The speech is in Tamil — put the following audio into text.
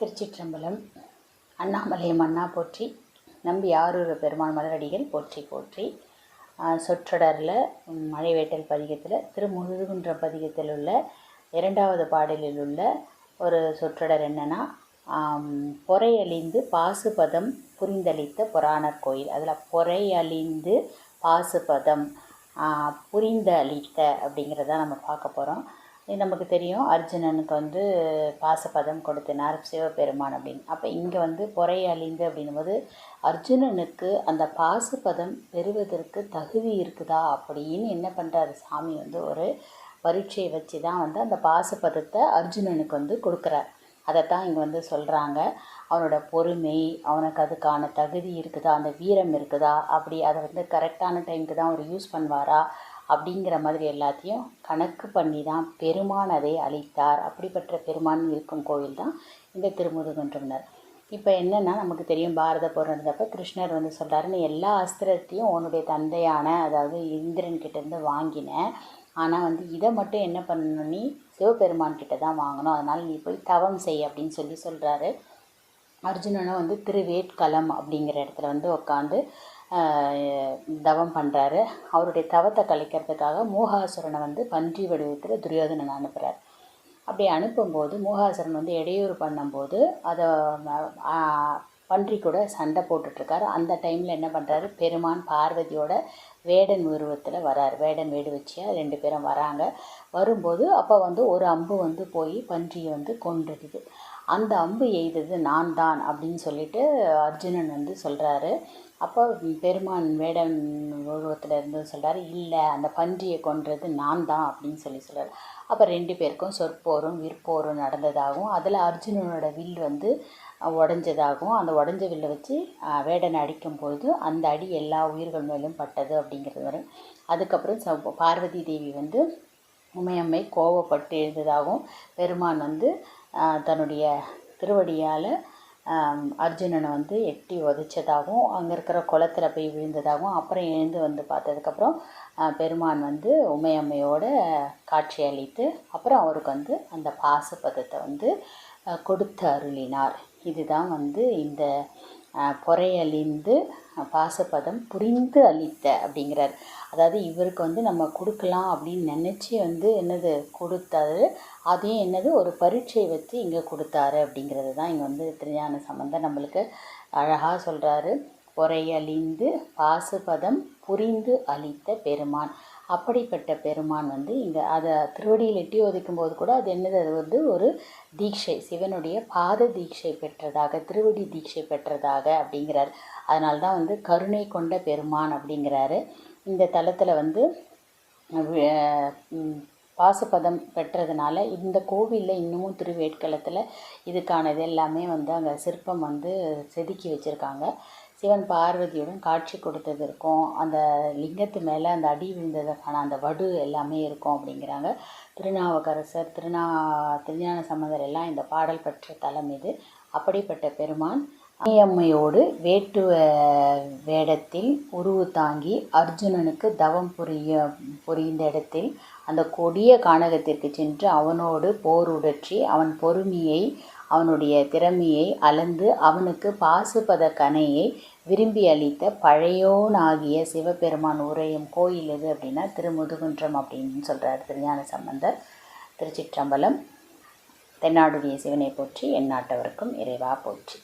திருச்சிற்றம்பலம் அண்ணாமலையம் அண்ணா போற்றி நம்பி ஆரூர பெருமாள் மலரடிகள் போற்றி போற்றி சொற்றொடரில் மழைவேட்டல் பதிகத்தில் திருமுழுகுன்ற பதிகத்தில் உள்ள இரண்டாவது பாடலில் உள்ள ஒரு சொற்றொடர் என்னென்னா பொறையழிந்து பாசுபதம் புரிந்தளித்த புராணர் கோயில். அதில் பொறையழிந்து பாசுபதம் ஆஹ், அளித்த அப்படிங்கிறத நம்ம பார்க்க போகிறோம் நமக்கு தெரியும். அர்ஜுனனுக்கு வந்து பாசபதம் கொடுத்தினார் சிவபெருமான் அப்படின்னு. அப்போ இங்கே வந்து பொறை அழிந்து அப்படின்னும்போது அர்ஜுனனுக்கு அந்த பாசுபதம் பெறுவதற்கு தகுதி இருக்குதா அப்படின்னு என்ன பண்ணுறாரு சாமி வந்து ஒரு பரீட்சையை வச்சு தான் வந்து அந்த பாசுபதத்தை அர்ஜுனனுக்கு வந்து கொடுக்குறார். அதைத்தான் இங்கே வந்து சொல்கிறாங்க அவனோட பொறுமை அவனுக்கு அதுக்கான தகுதி இருக்குதா? அந்த வீரம் இருக்குதா? அப்படி அதை வந்து கரெக்டான டைமுக்கு தான் அவர் யூஸ் பண்ணுவாரா? அப்படிங்கிற மாதிரி எல்லாத்தையும் கணக்கு பண்ணி தான் பெருமான் அதை அளித்தார். அப்படிப்பட்ட பெருமான் இருக்கும் கோவில் தான் இந்த திருமுருகன்றனர் இப்போ என்னென்னா நமக்கு தெரியும் பாரத போர் நடந்தப்போ கிருஷ்ணர் வந்து சொல்கிறாரு நீ எல்லா அஸ்திரத்தையும் உன்னுடைய தந்தையான அதாவது இந்திரன் கிட்டேருந்து வாங்கினேன் ஆனால் வந்து இதை மட்டும் என்ன பண்ணணும்? நீ சிவபெருமான் கிட்ட தான் வாங்கணும். அதனால் நீ போய் தவம் செய் அப்படின்னு சொல்லி சொல்கிறாரு அர்ஜுனனும் வந்து திருவேட்களம் அப்படிங்கிற இடத்துல வந்து உட்காந்து தவம் பண்ணுறாரு அவருடைய தவத்தை கலைக்கிறதுக்காக மூகாசுரனை வந்து பன்றி வடிவத்தில் துரியோதனன் அனுப்புகிறார் அப்படி அனுப்பும்போது மூகாசுரன் வந்து இடையூறு பண்ணும்போது அதை பன்றி கூட சண்டை போட்டுட்ருக்காரு. அந்த டைமில் என்ன பண்ணுறாரு பெருமான் பார்வதியோட வேடன் உருவத்தில் வரார். வேடன் வேடு வச்சியா? ரெண்டு பேரும் வராங்க. வரும்போது அப்போ வந்து ஒரு அம்பு வந்து போய் பன்றியை வந்து கொன்றுடுது அந்த அம்பு எய்தது நான் தான் அப்படின்னு சொல்லிட்டு அர்ஜுனன் வந்து சொல்கிறாரு அப்போ பெருமான் வேடன் உருவத்தில் இருந்து சொல்கிறாரு இல்லை அந்த பன்றியை கொன்றது நான் தான் அப்படின்னு சொல்லி சொல்கிறார் அப்போ ரெண்டு பேருக்கும் சொற்போரும் விற்போரும் நடந்ததாகவும் அதில் அர்ஜுனனோட வில் வந்து உடஞ்சதாகவும் அந்த உடஞ்ச வில்லை வச்சு வேடனை அடிக்கும்போது அந்த அடி எல்லா உயிர்கள் மேலும் பட்டது அப்படிங்கிறது வரும். அதுக்கப்புறம் ச- பார்வதி தேவி வந்து உமையம்மை கோவப்பட்டு எழுந்ததாகவும் பெருமான் வந்து தன்னுடைய திருவடியால் அர்ஜுனனை வந்து எட்டி உதைச்சதாகவும் அங்கே இருக்கிற குளத்தில் போய் விழுந்ததாகவும் அப்புறம் எழுந்து வந்து பார்த்ததுக்கப்புறம் பெருமான் வந்து உமையம்மையோட காட்சி அளித்து அப்புறம் அவருக்கு வந்து அந்த பாசுபதத்தை வந்து கொடுத்து அருளினார். இதுதான் வந்து இந்த பொறையழிந்து பாசப்பதம் புரிந்து அளித்த அப்படிங்கிறார். அதாவது இவருக்கு வந்து நம்ம கொடுக்கலாம் அப்படின்னு நினச்சி வந்து என்னது கொடுத்தாரு. அதையும் என்னது ஒரு பரீட்சை வச்சு இங்கே கொடுத்தாரு அப்படிங்கிறது தான் இங்கே வந்து திருஞான சம்பந்தம் நம்மளுக்கு அழகாக சொல்கிறாரு பொறையழிந்து பாசுபதம் புரிந்து அளித்த பெருமான். அப்படிப்பட்ட பெருமான் வந்து இங்கே அதை திருவடியில் எட்டி ஒதுக்கும் போது கூட அது என்னது? அது வந்து ஒரு தீட்சை சிவனுடைய பாத தீட்சை பெற்றதாக திருவடி தீட்சை பெற்றதாக அப்படிங்கிறார். அதனால்தான் வந்து கருணை கொண்ட பெருமான் அப்படிங்கிறாரு. இந்த தலத்தில் வந்து பாசுபதம் பெற்றதுனால இந்த கோவிலில் இன்னமும் திருவேட்களத்தில் இதுக்கானது எல்லாமே வந்து அங்கே சிற்பம் வந்து செதுக்கி வச்சுருக்காங்க. சிவன் பார்வதியுடன் காட்சி கொடுத்தது இருக்கும். அந்த லிங்கத்து மேலே அந்த அடி விழுந்ததுக்கான அந்த வடு எல்லாமே இருக்கும் அப்படிங்கிறாங்க. திருநாவுக்கரசர் திருநா திருஞான சம்பந்தர் எல்லாம் இந்த பாடல் பெற்ற தலம் இது. அப்படிப்பட்ட பெருமான் அம்மையோடு வேட்டுவ வேடத்தில் உருவு தாங்கி அர்ஜுனனுக்கு தவம் புரிய புரிந்த இடத்தில் அந்த கொடிய கானகத்திற்கு சென்று அவனோடு போர் உடற்றி அவன் பொறுமையை அவனுடைய திறமையை அளந்து அவனுக்கு பாசுபத கனையை விரும்பி அளித்த பழையோனாகிய சிவபெருமான் உரையும் கோயில் எது அப்படின்னா திருமுதுகுன்றம் அப்படின்னு சொல்கிறார் திருஞான சம்பந்தர் திருச்சிற்றம்பலம். தென்னாடுடைய சிவனை போற்றி எந்நாட்டவருக்கும் இறைவா போற்றி.